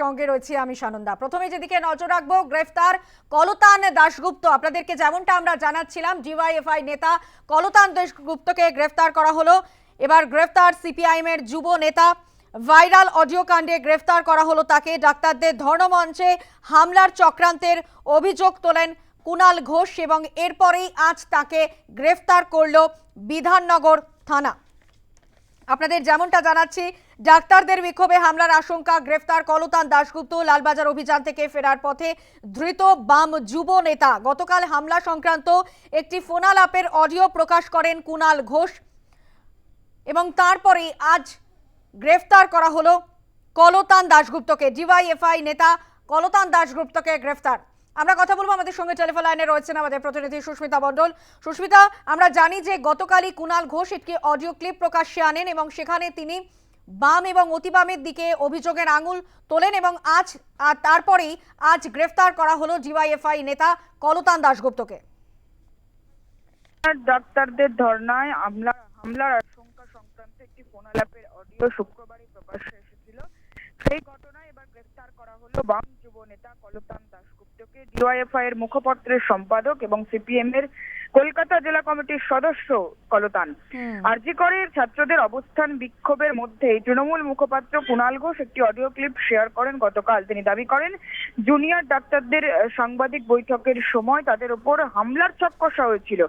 সঙ্গে রয়েছি আমি সানন্দা। প্রথমে যেদিকে নজর রাখব, গ্রেফতার কলতান দাশগুপ্ত। আপনাদেরকে যেমনটা আমরা জানাচ্ছিলাম, ডিওয়াইএফআই নেতা কলতান দাশগুপ্তকে গ্রেফতার করা হলো। এবার গ্রেফতার সিপিআইএম এর যুব নেতা, ভাইরাল অডিও কাণ্ডে গ্রেফতার করা হলো তাকে। ডাক্তারদের ধর্মমঞ্চে হামলার চক্রান্তের অভিযোগ তোলেন কুনাল ঘোষ এবং এরপরেই আজ তাকে গ্রেফতার করল বিধাননগর থানা। আপনাদের যেমনটা জানাচ্ছি ডাক্তারদের বিক্ষোভে হামলার আশঙ্কা, গ্রেফতার কলতান দাশগুপ্ত, লালবাজার অভিযান থেকে ফেরার পথে ধৃত বাম যুব নেতা। গতকাল হামলা সংক্রান্ত একটি ফোনালাপের অডিও প্রকাশ করেন কুনাল ঘোষ এবং তারপরেই আজ গ্রেফতার করা হলো কলতান দাশগুপ্তকে। ডিওয়াইএফআই নেতা কলতান দাশগুপ্তকে গ্রেফতার। আমরা কথা বলব আমাদের সঙ্গে টেলিফোন লাইনে রয়েছেন আমাদের প্রতিনিধি সুস্মিতা মণ্ডল। সুস্মিতা, আমরা জানি যে গতকালই কুনাল ঘোষ একটি অডিও ক্লিপ প্রকাশ্যে আনেন এবং সেখানে তিনি বাম এবং অতিবামের দিকে অভিযোগের আঙুল তোলেন এবং আজ তারপরেই আজ গ্রেফতার করা হলো ডিওয়াইএফআই নেতা কলতান দাশগুপ্তকে। ডাক্তারদের ধর্নায় হামলা হামলার আশঙ্কা সংক্রান্ত একটি ফোনালাপের অডিও শুক্রবারই প্রকাশ্যে এসেছিল। সেই ঘটনায় এবার গ্রেফতার করা হলো বাম যুব নেতা কলতান দাশগুপ্তকে। ডিওয়াইএফআই এর মুখপত্রের সম্পাদক এবং সিপিএম এর কলকাতা জেলা কমিটির সদস্য কলতান। আরজিকরের ছাত্রদের অবস্থান বিক্ষোভের মধ্যেই তৃণমূল মুখপাত্র কুণাল ঘোষ একটি অডিও ক্লিপ শেয়ার করেন। গতকাল তিনি দাবি করেন জুনিয়র ডাক্তারদের সাংবাদিক বৈঠকের সময় তাদের উপর হামলার ছক কষা হয়েছিল।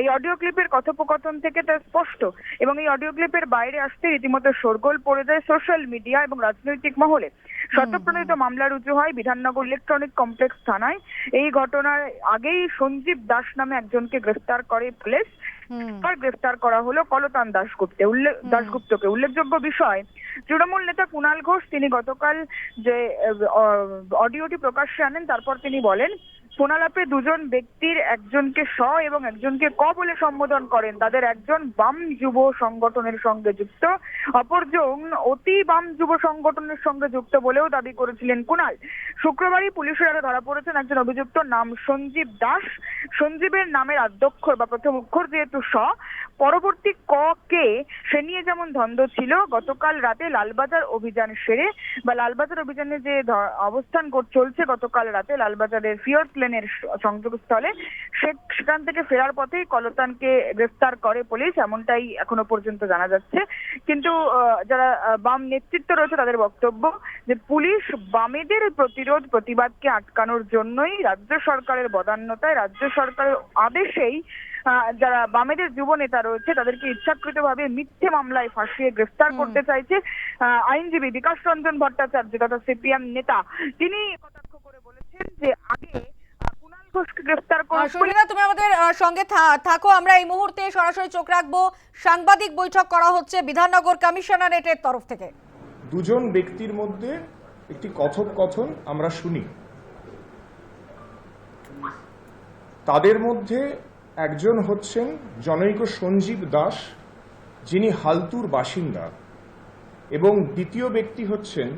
এই অডিও ক্লিপের কথোপকথন থেকে তা স্পষ্ট এবং এই অডিও ক্লিপের বাইরে আসতে রীতিমতো শোরগোল পড়ে যায় সোশ্যাল মিডিয়া এবং রাজনৈতিক মহলে। শতপ্রণীত মামলা রুজু হয় বিধাননগর ইলেকট্রনিক কমপ্লেক্স থানায়। এই ঘটনার আগেই সঞ্জীব দাস নামে একজনকে গ্রেফতার করে পুলিশ। এবার গ্রেফতার করা হলো কলতান দাশগুপ্তে। উল্লেখ দাশগুপ্তকে উল্লেখযোগ্য বিষয় তৃণমূল নেতা কুণাল ঘোষ তিনি গতকাল যে অডিওটি প্রকাশ্যে আনেন তারপর তিনি বলেন ফোনালাপে দুজন ব্যক্তির একজনকে স এবং একজনকে ক বলে সম্বোধন করেন। তাদের একজন বাম যুব সংগঠনের সঙ্গে যুক্ত, অপরজন অতি বাম যুব সংগঠনের সঙ্গে যুক্ত বলেও দাবি করেছিলেন কুণাল শুক্রবারই পুলিশের হাতে ধরা পড়েছেন একজন অভিযুক্ত নাম সঞ্জীব দাস। সঞ্জীবের নামের আদ্যক্ষর বা প্রথম অক্ষর যেহেতু স, পরবর্তী ক, কে, সে নিয়ে যেমন ধন্দ ছিল, গতকাল রাতে লালবাজার অভিযান সেরে বা লালবাজার অভিযানে যে অবস্থান চলছে, গতকাল রাতে লালবাজারের ফিওর প্লেনের সংযোগস্থলে সেখান থেকে ফেরার পথেই কলতানকে গ্রেফতার করে পুলিশ এমনটাই এখনও পর্যন্ত জানা যাচ্ছে। কিন্তু যারা বাম নেতৃত্ব রয়েছে তাদের বক্তব্য যে পুলিশ বামেদের প্রতিরোধ প্রতিবাদকে আটকানোর জন্যই রাজ্য সরকারের বদান্যতায় রাজ্য সরকারের আদেশেই আহ, যারা বামেদের যুব নেতা রয়েছে তাদেরকে ইচ্ছাকৃতভাবে মিথ্যে মামলায় ফাঁসিয়ে গ্রেফতার করতে চাইছে আহ, আইনজীবী বিকাশ রঞ্জন ভট্টাচার্য তথা সিপিএম নেতা। তিনি কটাক্ষ করে বলেছেন যে আগে ঘোষকে গ্রেফতার তুমি আমাদের সঙ্গে থাকো। আমরা এই মুহূর্তে সরাসরি চোখ রাখব। সাংবাদিক বৈঠক করা হচ্ছে বিধাননগর কমিশনারেটের তরফ থেকে। দুজন ব্যক্তির মধ্যে একটি কথোপকথন আমরা শুনি। তাদের মধ্যে একজন হচ্ছেন জনৈক সঞ্জীব দাস যিনি হালতুর বাসিন্দা এবং দ্বিতীয় ব্যক্তি হচ্ছেন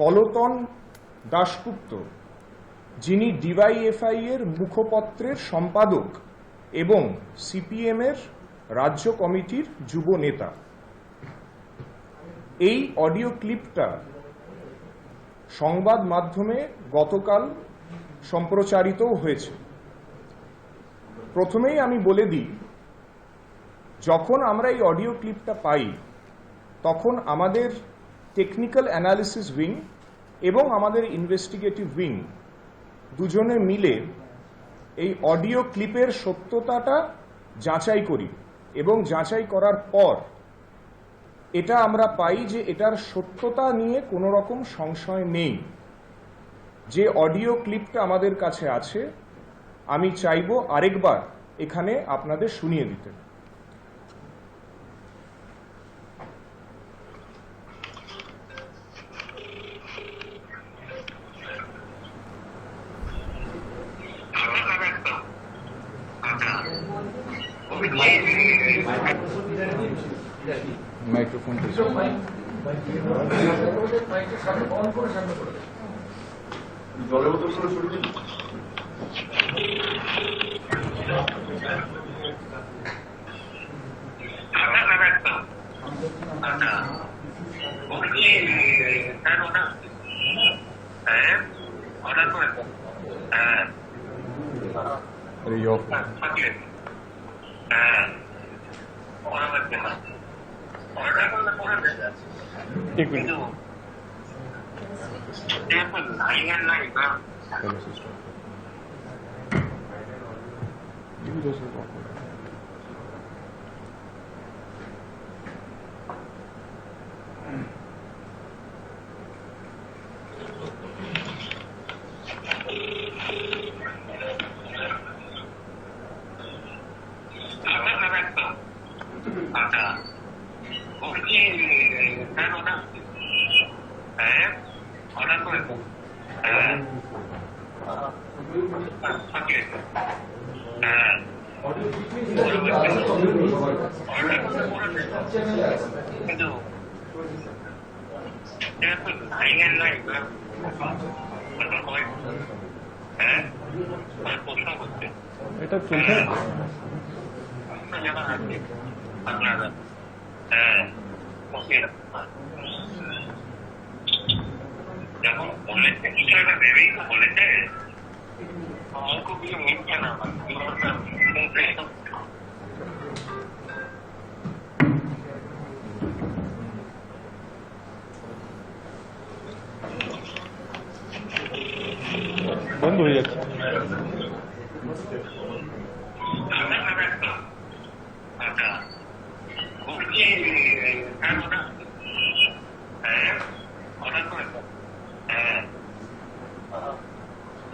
কলতন দাশগুপ্ত। যিনি ডিওয়াইএফআই এর মুখপত্রের সম্পাদক এবং সিপিএম এর রাজ্য কমিটির যুব নেতা। এই অডিও ক্লিপটা সংবাদ মাধ্যমে গতকাল সম্প্রচারিত হয়েছে। প্রথমেই আমি বলে দিই, যখন আমরা এই অডিও ক্লিপটা পাই, তখন আমাদের টেকনিক্যাল অ্যানালিসিস উইং এবং আমাদের ইনভেস্টিগেটিভ উইং দুজনে মিলে এই অডিও ক্লিপের সত্যতাটা যাচাই করি এবং যাচাই করার পর এটা আমরা পাই যে এটার সত্যতা নিয়ে কোনো রকম সংশয় নেই। যে অডিও ক্লিপটা আমাদের কাছে আছে, আমি চাইব আরেকবার এখানে আপনাদের শুনিয়ে দিতে। জলের বোতল করে ছুটে দিন আচ্ছা বলছি স্যার ওটা হ্যাঁ অর্ডার করেছেন হ্যাঁ এই অফ চকলেট হ্যাঁ করা লাগবে না অর্ডার করলে করে দেবে কিন্তু যেহেতু লাইনের নাই না আচ্ছা দাদা একটা আচ্ছা বলছি স্যার ওটা হ্যাঁ অর্ডার করেছেন হ্যাঁ চকলেট হ্যাঁ কিন্তু যেহেতু লাইনের নাই হয় হ্যাঁ প্রশ্ন করছে এটা চলছে আপনারা হ্যাঁ ওকে যখন বলেছে কিছু একটা ভেবেই তো বলেছে অঙ্ক কিছু মিলছে না বন্ধ হয়ে যাচ্ছে আচ্ছা বলছি হ্যাঁ ওটা হ্যাঁ অর্ডার করেছেন হ্যাঁ চকলেট হ্যাঁ করা লাগবে না অর্ডার করলে করে দেবে কিন্তু যেহেতু লাইনের নাই হয় হ্যাঁ প্রশ্ন করছে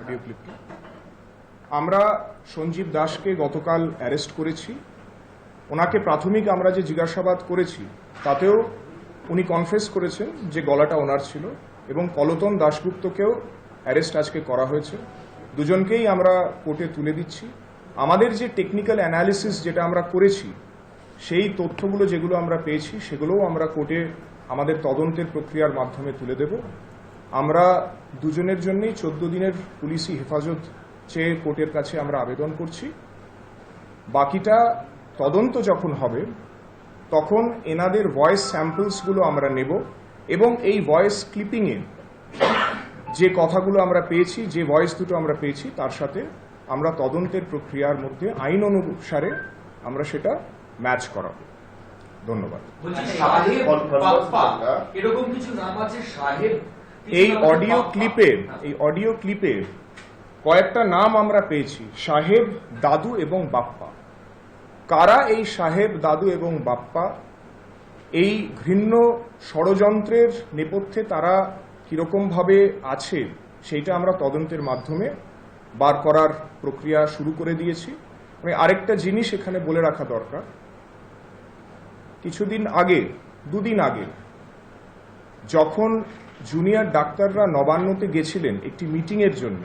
অডিও আমরা সঞ্জীব দাসকে গতকাল অ্যারেস্ট করেছি। ওনাকে প্রাথমিক আমরা যে জিজ্ঞাসাবাদ করেছি, তাতেও উনি কনফেস করেছেন যে গলাটা ওনার ছিল এবং কলতন দাশগুপ্তকেও অ্যারেস্ট আজকে করা হয়েছে। দুজনকেই আমরা কোর্টে তুলে দিচ্ছি। আমাদের যে টেকনিক্যাল অ্যানালিসিস যেটা আমরা করেছি, সেই তথ্যগুলো যেগুলো আমরা পেয়েছি, সেগুলোও আমরা কোর্টে আমাদের তদন্তের প্রক্রিয়ার মাধ্যমে তুলে দেব। আমরা দুজনের জন্যই চোদ্দ দিনের পুলিশি হেফাজত চেয়ে কোর্টের কাছে আমরা আবেদন করছি। বাকিটা তদন্ত যখন হবে তখন এনাদের ভয়েস স্যাম্পলসগুলো আমরা নেব এবং এই ভয়েস ক্লিপিংয়ে যে কথাগুলো আমরা পেয়েছি যে ভয়েস দুটো আমরা পেয়েছি তার সাথে আমরা তদন্তের প্রক্রিয়ার মধ্যে আইন অনুসারে আমরা সেটা ম্যাচ করাবো। ধন্যবাদ। এরকম কিছু নাম আছে? সাহেব এই অডিও। ক্লিপে এই অডিও ক্লিপে কয়েকটা নাম আমরা পেয়েছি। সাহেব, দাদু এবং বাপ্পা। কারা এই সাহেব, দাদু এবং বাপ্পা? এই ঘৃণ্য ষড়যন্ত্রের নেপথ্যে তারা কীরকম ভাবে আছে, সেইটা আমরা তদন্তের মাধ্যমে বার করার প্রক্রিয়া শুরু করে দিয়েছি। মানে আরেকটা জিনিস এখানে বলে রাখা দরকার। কিছুদিন আগে, দুদিন আগে, যখন জুনিয়র ডাক্তাররা নবান্নতে গেছিলেন একটি মিটিং এর জন্য।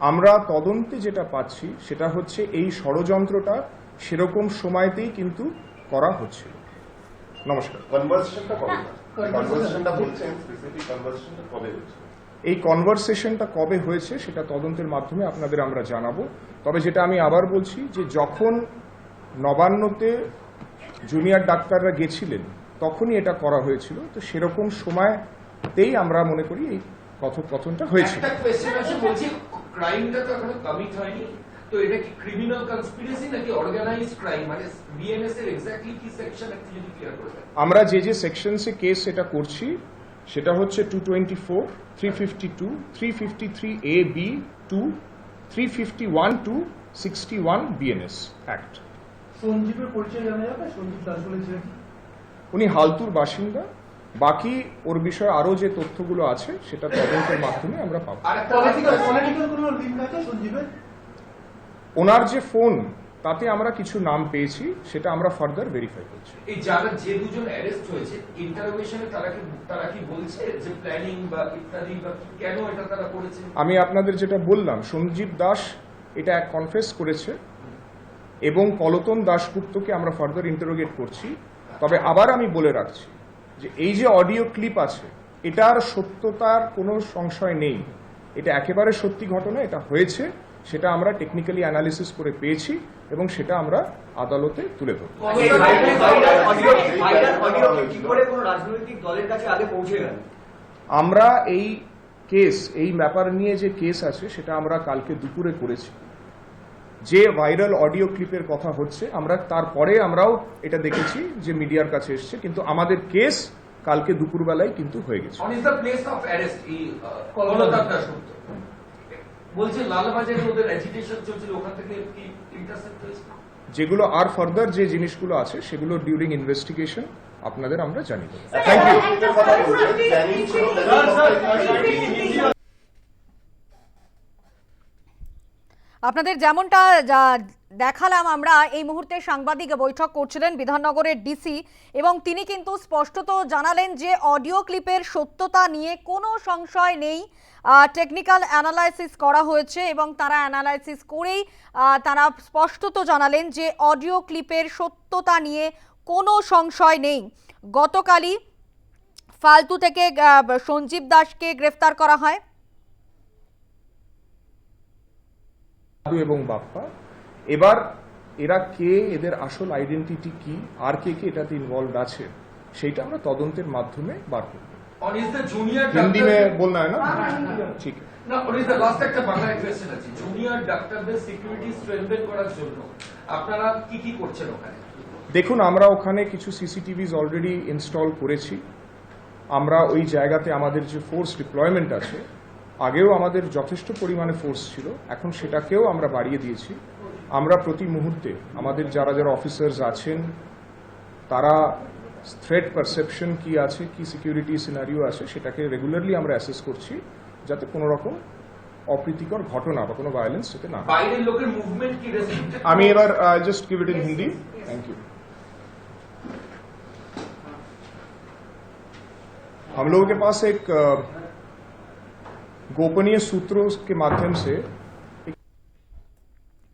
আমরা তদন্তে যেটা পাচ্ছি সেটা হচ্ছে এই ষড়যন্ত্রটা সেরকম সময়তেই কিন্তু করা হচ্ছিল। নমস্কার। কনভারসেশনটা কবে? কনভারসেশনটা বলছেন স্পেসিফিক কনভারসেশনটা কবে হচ্ছে? এই কনভারসেশনটা কবে হয়েছে সেটা তদন্তের মাধ্যমে আপনাদের আমরা জানাব। তবে যেটা আমি আবার বলছি যে যখন নবান্নতে জুনিয়র ডাক্তাররা গেছিলেন তখনই এটা করা হয়েছিল। তো সেরকম সময়তেই আমরা মনে করি এই কথোপকথনটা ক্রাইমটা তো এখনও কমিট হয়নি। তো এটা কি ক্রিমিনাল কনস্পিরেসি নাকি অর্গানাইজড ক্রাইম মানে বিএনএস এর এক্স্যাক্টলি কি সেকশন অ্যাকচুয়ালি ক্লিয়ার করে আমরা যে যে সেকশনসে কেস এটা করছি সেটা হচ্ছে two twenty four three fifty two three fifty three A B two three fifty one two sixty one BNS act সঞ্জীবের পরিচয় জানা যাবে? সঞ্জীব দাস বলেছিলেন। উনি হালতুর বাসিন্দা। বাকি ওর বিষয়ে আরও যে তথ্যগুলো আছে সেটা তদন্তের মাধ্যমে আমরা পাবো। ওনার যে ফোন তাতে আমরা কিছু নাম পেয়েছি সেটা আমরা ফার্দার ভেরিফাই করছি। এই যারা যে দুজন অ্যারেস্ট হয়েছে ইন্টারোগেশনে তারা কি তারা কি বলছে যে প্ল্যানিং বা ইত্যাদি বা কেন এটা তারা করেছে? আমি আপনাদের যেটা বললাম সঞ্জীব দাস এটা এক কনফেস করেছে এবং কলতন দাশগুপ্তকে আমরা ফার্দার ইন্টারোগেট করছি। তবে আবার আমি বলে রাখছি যে এই যে অডিও ক্লিপ আছে, এটার সত্যতার কোনো সংশয় নেই। এটা একেবারে সত্যি ঘটনা, এটা হয়েছে, সেটা আমরা টেকনিক্যালি অ্যানালিসিস করে পেয়েছি এবং সেটা আমরা আদালতে তুলে ধরব। আমরা এই কেস এই ব্যাপার নিয়ে যে কেস আছে, সেটা আমরা কালকে দুপুরে করেছি। যে ভাইরাল অডিও ক্লিপের কথা হচ্ছে আমরা তারপরে আমরাও এটা দেখেছি যে মিডিয়ার কাছে এসছে কিন্তু আমাদের কেস কালকে দুপুরবেলায় কিন্তু হয়ে গেছে on is the place of arrest এই কলকাতা দাশগুপ্ত বলছে লালবাজারে ওদের অ্যাজিটেশন চলছিল ওখান থেকে কি ইন্টারসেপ্ট হয়েছে যেগুলো আর ফার্দার যে জিনিসগুলো আছে সেগুলো ডিউরিং ইনভেস্টিগেশন আপনাদের আমরা জানি থ্যাংক ইউ এটার কথা বলছেন প্ল্যানিং ছিল প্ল্যানিং আপনাদের যেমনটা দেখালাম, আমরা এই মুহূর্তে সাংবাদিক বৈঠক করছিলেন বিধাননগরের ডিসি এবং তিনি কিন্তু স্পষ্টত জানালেন যে অডিও ক্লিপের সত্যতা নিয়ে কোনো সংশয় নেই। টেকনিক্যাল অ্যানালাইসিস করা হয়েছে এবং তারা অ্যানালাইসিস করেই তারা স্পষ্টত জানালেন যে অডিও ক্লিপের সত্যতা নিয়ে কোনো সংশয় নেই। গতকালই ফালতু থেকে সঞ্জীব দাসকে গ্রেফতার করা হয়। দাদু এবং বাপ্পা। এবার এরা কে এদের আসল আইডেন্টিটি কি আর কে কে এটাতে ইনভলভ আছে সেটা আমরা তদন্তের মাধ্যমে বার করব। দেখুন আমরা ওখানে কিছু সিসিটিভিজ অলরেডি ইনস্টল করেছি। আমরা ওই জায়গাতে আমাদের যে ফোর্স ডিপ্লয়মেন্ট আছে আগেও আমাদের যথেষ্ট পরিমাণে ফোর্স ছিল এখন সেটাকেও আমরা বাড়িয়ে দিয়েছি আমরা প্রতি মুহূর্তে আমাদের যারা যারা অফিসার্স আছেন তারা থ্রেট পারসেপশন কি আছে কি সিকিউরিটি সিনারিও আছে সেটাকে রেগুলারলি আমরা অ্যাসেস করছি যাতে কোনো রকম অপ্রীতিকর ঘটনা বা কোনো ভায়োলেন্স যাতে না হয়। বাইরের লোকের মুভমেন্ট কি রেস্ট্রিক্টেড আমি এবার just give it in Hindi thank you हम लोगों के पास एक अ, गोपनीय सूत्रों के माध्यम से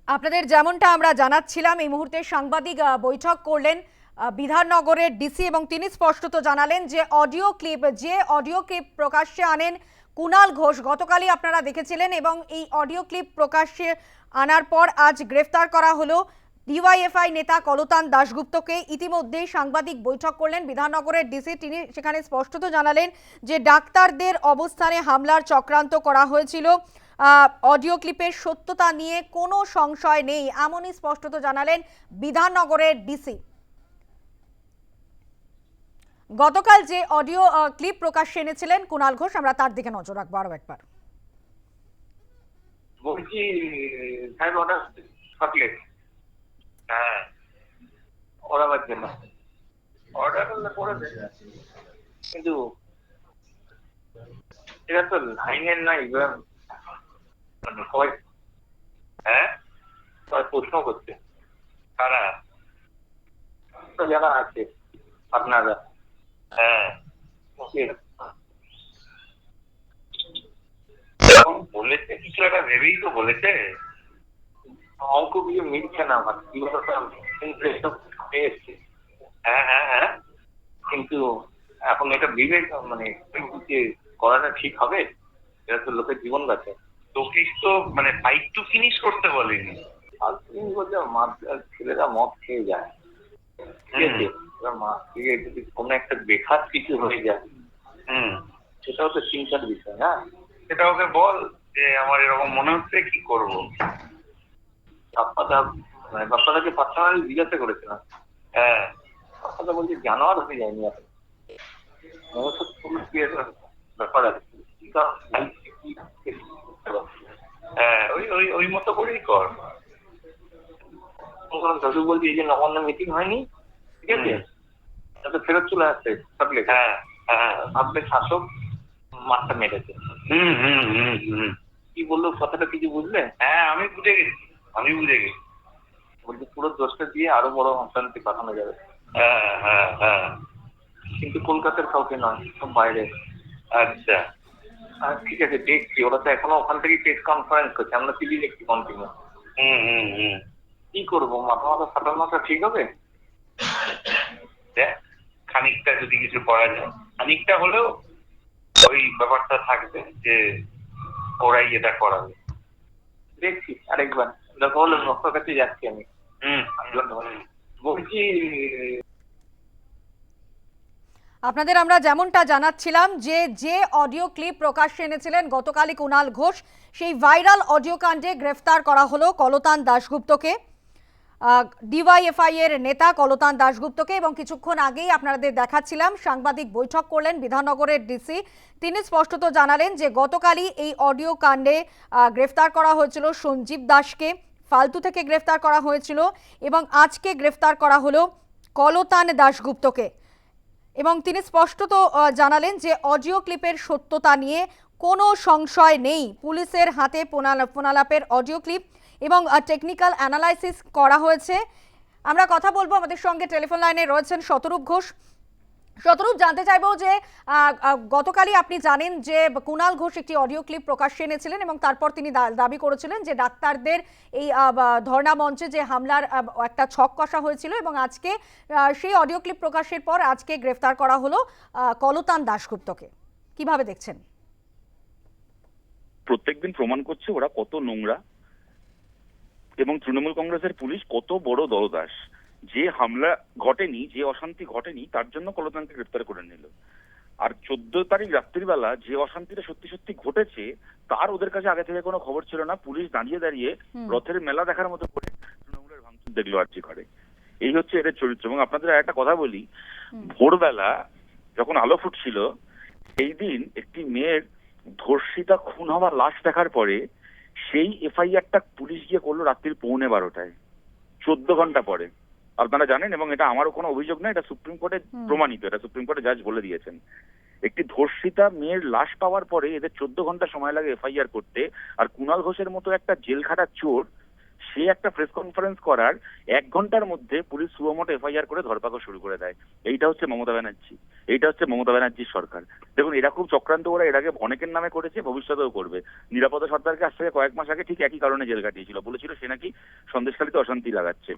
আপনাদের যেমনটা আমরা জানাচ্ছিলাম এই মুহূর্তে সাংবাদিক আহ, বৈঠক করলেন আহ, বিধাননগরের ডিসি এবং তিনি স্পষ্টত জানালেন যে অডিও ক্লিপ যে অডিও ক্লিপ প্রকাশ্যে আনেন কুনাল ঘোষ গতকালই আপনারা দেখেছিলেন এবং এই অডিও ক্লিপ প্রকাশ্যে আনার পর আজ গ্রেফতার করা হলো ডিওয়াইএফআই নেতা কলতান দাশগুপ্তকে ইতিমধ্যেই সাংবাদিক বৈঠক করলেন বিধাননগরের ডিসি। তিনি সেখানে স্পষ্টত জানালেন যে ডাক্তারদের অবস্থানে হামলার চক্রান্ত করা হয়েছিল। অডিও ক্লিপের সত্যতা নিয়ে কোনো সংশয় নেই, এমনই স্পষ্টত জানালেন বিধাননগরের ডিসি। গতকাল যে অডিও ক্লিপ প্রকাশ্যে এনেছিলেন কুণাল ঘোষ, আমরা তার দিকে নজর রাখব আরও একবার। বলছি হ্যাঁ। হ্যাঁ? সবাই প্রশ্ন করছে। কারা? তো যারা আছে, আপনারা। হ্যাঁ। বলেছে, কিছু একটা ভেবেই তো বলেছে। অঙ্ক কিছু মিলছে না আমার। বলতো হয়ে এসছে। হ্যাঁ হ্যাঁ হ্যাঁ। কিন্তু এখন এটা বিবেক মানে করাটা ঠিক হবে এটা তো লোকের জীবন বাঁচে তোকে তো মানে ফাইট টু ফিনিশ করতে বলেনি। তুমি বলছো মদ ছেলেরা মদ খেয়ে যায়। ঠিক আছে? মদ থেকে যদি কোনো একটা বেখাত কিছু হয়ে যায় হুম। সেটাও তো চিন্তার বিষয় না? সেটা ওকে বল যে আমার এরকম মনে হচ্ছে কি করব? বাপ্পাদা মানে বাপ্পাদাকে পার্সোনালি জিজ্ঞাসা করেছিলাম। হ্যাঁ বাপ্পাদা বলছে জানোয়ার হতে যায়নি বিয়ের ব্যাপার আছে। হ্যাঁ ওই ওই ওই মতো করেই কর। দাদু বলছি এই যে নবান্ন মিটিং হয়নি ঠিক আছে? তাতে ফেরত চলে আসছে থাকলে হ্যাঁ হ্যাঁ ভাবলে শাসক মাঠটা মেরেছে। হুম হুম হুম হুম। কি বলল কথাটা কিছু বুঝলে হ্যাঁ আমি বুঝে গেছি। আমি বুঝে গেছি। বলছি পুরো দোষটা দিয়ে আরও বড় অশান্তি পাঠানো যাবে। হ্যাঁ হ্যাঁ হ্যাঁ। কিন্তু কলকাতার কাউকে নয় সব বাইরে। আচ্ছা। আর ঠিক আছে দেখছি। ওরা তো এখনও ওখান থেকে প্রেস কনফারেন্স করছে। আমরা টিভি দেখছি কন্টিনিউ হুম হুম হুম। কি করব? মাথা মাথা ফাটানোটা ঠিক হবে? দেখ খানিকটা যদি কিছু করা যায়। খানিকটা হলেও ওই ব্যাপারটা থাকবে যে ওরাই এটা করাবে। দেখছি আরেকবার। দেখা হলে নকশার কাছে যাচ্ছি আমি বলছি আপনাদের আমরা যেমনটা জানাচ্ছিলাম যে যে অডিও ক্লিপ প্রকাশ্যে এনেছিলেন গতকালই কুণাল ঘোষ সেই ভাইরাল অডিও কাণ্ডে গ্রেফতার করা হলো কলতান দাশগুপ্তকে। ডিওয়াইএফআই এর নেতা কলতান দাশগুপ্তকে এবং কিছুক্ষণ আগেই আপনাদের দেখাচ্ছিলাম, সাংবাদিক বৈঠক করলেন বিধাননগরের ডিসি। তিনি স্পষ্টত জানালেন যে গতকালই এই অডিও কাণ্ডে গ্রেফতার করা হয়েছিল সঞ্জীব দাসকে ফালতু থেকে গ্রেফতার করা হয়েছিল এবং আজকে গ্রেফতার করা হলো কলতান দাশগুপ্তকে। এবং তিনি স্পষ্টত জানালেন যে অডিও ক্লিপের সত্যতা নিয়ে কোনো সংশয় নেই। পুলিশের হাতে পোনালা- পোনালাপের অডিও ক্লিপ এবং টেকনিক্যাল অ্যানালাইসিস করা হয়েছে। আমরা কথা বলব আমাদের সঙ্গে টেলিফোন লাইনে রয়েছেন শতরূপ ঘোষ। শতরূপ, জানতে চাইব যে গতকালই আপনি জানেন যে কুণাল ঘোষ একটি অডিও ক্লিপ প্রকাশ্যে এনেছিলেন এবং তারপর তিনি দাবি করেছিলেন যে ডাক্তারদের এই ধর্ণা মঞ্চে যে হামলার একটা ছক কষা হয়েছিল এবং আজকে সেই অডিও ক্লিপ প্রকাশের পর আজকে গ্রেফতার করা হলো কলতান দাশগুপ্তকে। কীভাবে দেখছেন? প্রত্যেকদিন প্রমাণ করছে ওরা কত নোংরা। এবং তৃণমূল কংগ্রেসের পুলিশ কত বড় দলদাস। যে হামলা ঘটেনি যে অশান্তি ঘটেনি তার জন্য কলতানকে গ্রেপ্তার করে নিল। আর চোদ্দ তারিখ রাত্রিবেলা যে অশান্তিটা সত্যি সত্যি ঘটেছে তার ওদের কাছে আগে থেকে কোনো খবর ছিল না। পুলিশ দাঁড়িয়ে দাঁড়িয়ে রথের মেলা দেখার মতো করে তৃণমূলের ভাঙচুর দেখল আর্জি করে এই হচ্ছে এদের চরিত্র। এবং আপনাদের আর একটা কথা বলি ভোরবেলা যখন আলো ফুটছিল সেই দিন একটি মেয়ের ধর্ষিতা খুন হওয়ার লাশ দেখার পরে সেই এফআইআরটা পুলিশ গিয়ে করল রাত্রির পৌনে বারোটায়। চোদ্দ ঘণ্টা পরে। আপনারা জানেন এবং এটা আমারও কোনো অভিযোগ নয় এটা সুপ্রিম কোর্টে প্রমাণিত এটা সুপ্রিম কোর্টে জাজ বলে দিয়েছেন। একটি ধর্ষিতা মেয়ের লাশ পাওয়ার পরে এদের চোদ্দ ঘণ্টা সময় লাগে এফআইআর করতে আর কুণাল ঘোষের মতো একটা জেলখাটা চোর সে একটা প্রেস কনফারেন্স করার এক ঘণ্টার মধ্যে পুলিশ সুমোটো এফআইআর করে ধরপাকড় শুরু করে দেয়। এইটা হচ্ছে মমতা ব্যানার্জি। এইটা হচ্ছে মমতা ব্যানার্জির সরকার। দেখুন, এরা খুব চক্রান্ত করে এর আগে অনেকের নামে করেছে, ভবিষ্যতেও করবে। নিরাপদা সরকারকে আজ থেকে কয়েক মাস আগে ঠিক একই কারণে জেল কাটিয়েছিল। বলেছিল সে নাকি সন্দেশখালীতে অশান্তি লাগাচ্ছে।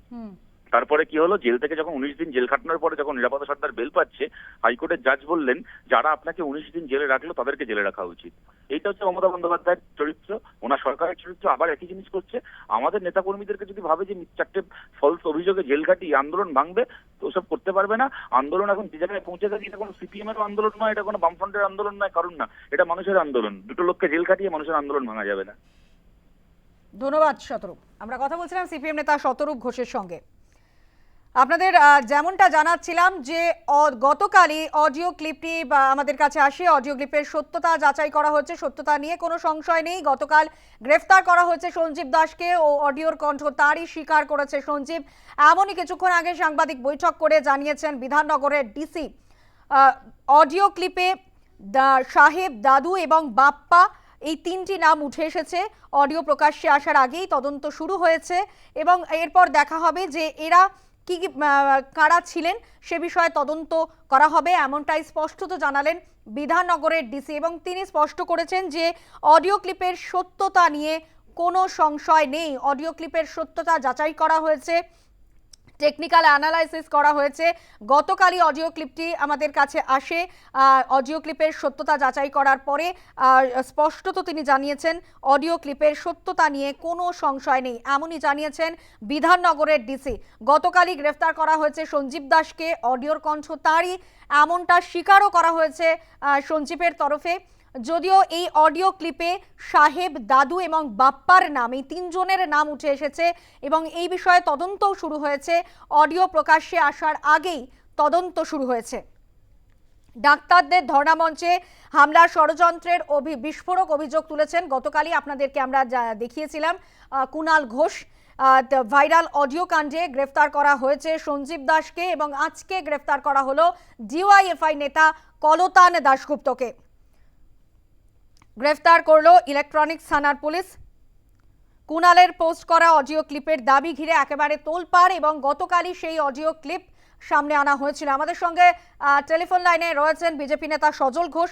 তারপরে কি হলো? জেল থেকে যখন উনিশ দিন জেল খাটানোর পরে যখন নিরাপদা সর্দার বেল পাচ্ছে, হাইকোর্টের জাজ বললেন, যারা আপনাকে উনিশ দিন জেলে রাখল, তাদেরকে জেলে রাখা উচিত। এইটা হচ্ছে মমতা বন্দ্যোপাধ্যায়ের চরিত্র, ওনার সরকারের চরিত্র, আবার একই জিনিস করছে। আমাদের নেতাকর্মীদেরকে যদি ভাবে যে চারটে ফলস অভিযোগে জেল কাটি আন্দোলন ভাঙবে, তো ওসব করতে পারবে না। আন্দোলন এখন যে জায়গায় পৌঁছে গেছে, এটা কোনো সিপিএম এর আন্দোলন নয়, এটা কোনো বামফ্রন্টের আন্দোলন নয়, কারণ না, এটা মানুষের আন্দোলন। দুটো লোককে জেল কাটিয়ে মানুষের আন্দোলন ভাঙা যাবে না। ধন্যবাদ শতরূপ। আমরা কথা বলছিলাম সিপিএম নেতা শতরূপ ঘোষের সঙ্গে। আপনাদের যেমনটা জানাচ্ছিলাম যে গতকালই অডিও ক্লিপটি আমাদের কাছে আসে। অডিও ক্লিপের সত্যতা যাচাই করা হচ্ছে। সত্যতা নিয়ে কোনো সংশয় নেই। গতকাল গ্রেফতার করা হয়েছে সঞ্জীব দাসকে ও অডিওর কণ্ঠ তারই স্বীকার করেছে সঞ্জীব। এমনই কিছুক্ষণ আগে সাংবাদিক বৈঠক করে জানিয়েছেন বিধাননগরের ডিসি। অডিও ক্লিপে সাহেব, দাদু এবং বাপ্পা এই তিনটি নাম উঠে এসেছে। অডিও প্রকাশ্যে আসার আগেই তদন্ত শুরু হয়েছে এবং এরপর দেখা হবে যে এরা কি কারা ছিলেন সে বিষয়ে তদন্ত করা হবে, এমনটাই স্পষ্টত জানালেন বিধাননগরের ডিসি এবং তিনি স্পষ্ট করেছেন যে অডিও ক্লিপের সত্যতা নিয়ে কোনো সংশয় নেই। অডিও ক্লিপের সত্যতা যাচাই করা হয়েছে। টেকনিক্যাল অ্যানালাইসিস করা হয়েছে। গতকালই অডিও ক্লিপটি আমাদের কাছে আসে। অডিও ক্লিপের সত্যতা যাচাই করার পরে স্পষ্টত তিনি জানিয়েছেন অডিও ক্লিপের সত্যতা নিয়ে কোনো সংশয় নেই। এমনই জানিয়েছেন বিধাননগরের ডিসি গতকালই গ্রেফতার করা হয়েছে সঞ্জীব দাসকে অডিওর কণ্ঠ তারই। এমনটা স্বীকারও করা হয়েছে সঞ্জীবের তরফে। যদিও এই অডিও ক্লিপে সাহেব, দাদু এবং বাপ্পার নাম, এই তিনজনের নাম উঠে এসেছে এবং এই বিষয়ে তদন্তও শুরু হয়েছে। অডিও প্রকাশ্যে আসার আগেই তদন্ত শুরু হয়েছে। ডাক্তারদের ধর্ণামঞ্চে হামলার ষড়যন্ত্রের অভি, বিস্ফোরক অভিযোগ তুলেছেন। গতকালই আপনাদেরকে আমরা দেখিয়েছিলাম। কুনাল ঘোষ ভাইরাল অডিও কাণ্ডে গ্রেফতার করা হয়েছে সঞ্জীব দাসকে এবং আজকে গ্রেফতার করা হলো ডিওয়াইএফআই নেতা কলতান দাশগুপ্তকে। গ্রেফতার করল ইলেকট্রনিক্স থানার পুলিশ। কুনালের পোস্ট করা অডিও ক্লিপের দাবি ঘিরে একেবারে তোলপাড় এবং গতকালই সেই অডিও ক্লিপ সামনে আনা হয়েছিল। আমাদের সঙ্গে টেলিফোন লাইনে রয়েছেন বিজেপি নেতা সজল ঘোষ।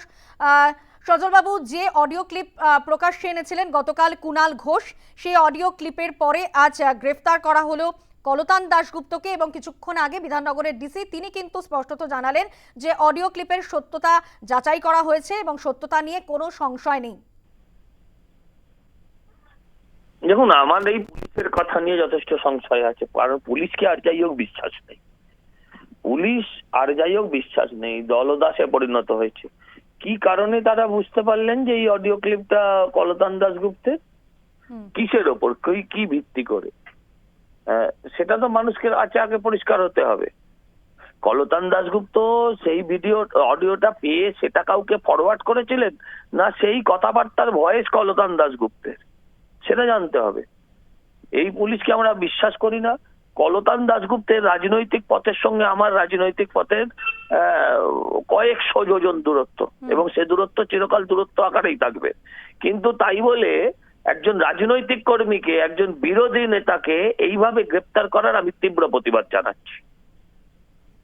সজলবাবু, যে অডিও ক্লিপ প্রকাশ্যে এনেছিলেন গতকাল কুণাল ঘোষ, সেই অডিও ক্লিপের পরে আজ গ্রেফতার করা হলো কলতান দাশগুপ্তকে এবং কিছুক্ষণ আগে বিধাননগরের ডিসি তিনি কিন্তু স্পষ্টত জানালেন যে অডিও ক্লিপের সত্যতা যাচাই করা হয়েছে এবং সত্যতা নিয়ে কোনো সংশয় নেই। দেখুন আমার এই পুলিশের কথা নিয়ে যথেষ্ট সংশয় আছে। কারণ পুলিশকে আর যাই হোক বিশ্বাস নেই। পুলিশ আর যাই হোক বিশ্বাস নেই। দলদাসে পরিণত হয়েছে। কি কারণে তারা বুঝতে পারলেন যে এই অডিও ক্লিপটা কলতান দাসগুপ্তের কিসের ওপর? কি কি ভিত্তি করে? সেটা তো মানুষকে আছে আগে পরিষ্কার হতে হবে। কলতান দাসগুপ্ত সেই ভিডিও অডিওটা পেয়ে সেটা কাউকে ফরওয়ার্ড করেছিলেন? না সেই কথাবার্তার ভয়েস কলতান দাসগুপ্তের সেটা জানতে হবে। এই পুলিশকে আমরা বিশ্বাস করি না। কলতান দাসগুপ্তের রাজনৈতিক পথের সঙ্গে আমার রাজনৈতিক পথের কয়েকশো যোজন দূরত্ব। এবং সে দূরত্ব চিরকাল দূরত্ব আকারেই থাকবে। কিন্তু তাই বলে একজন রাজনৈতিক কর্মীকে একজন বিরোধী নেতাকে এইভাবে গ্রেপ্তার করার আমি তীব্র প্রতিবাদ জানাচ্ছি।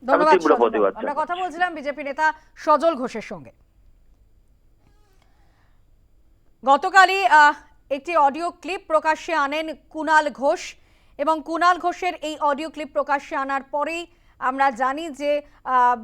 ধন্যবাদ তীব্র প্রতিবাদ আমরা কথা বলছিলাম বিজেপি নেতা সজল ঘোষের সঙ্গে। গতকালই একটি অডিও ক্লিপ প্রকাশ্যে আনেন কুনাল ঘোষ এবং কুনাল ঘোষের এই অডিও ক্লিপ প্রকাশ্যে আনার পরেই আমরা জানি যে আহ,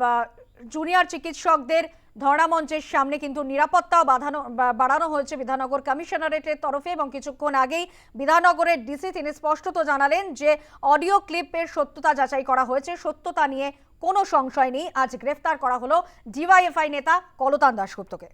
জুনিয়র চিকিৎসকদের ধর্ণা মঞ্চের সামনে কিন্তু নিরাপত্তা বাঁধানো বাড়ানো হয়েছে বিধাননগর কমিশনারেটের তরফে এবং কিছুক্ষণ আগেই বিধাননগরের ডিসি তিনি স্পষ্টত জানালেন যে অডিও ক্লিপের সত্যতা যাচাই করা হয়েছে। সত্যতা নিয়ে কোনো সংশয় নেই। আজ গ্রেফতার করা হলো ডিওয়াইএফআই নেতা কলতান দাশগুপ্তকে।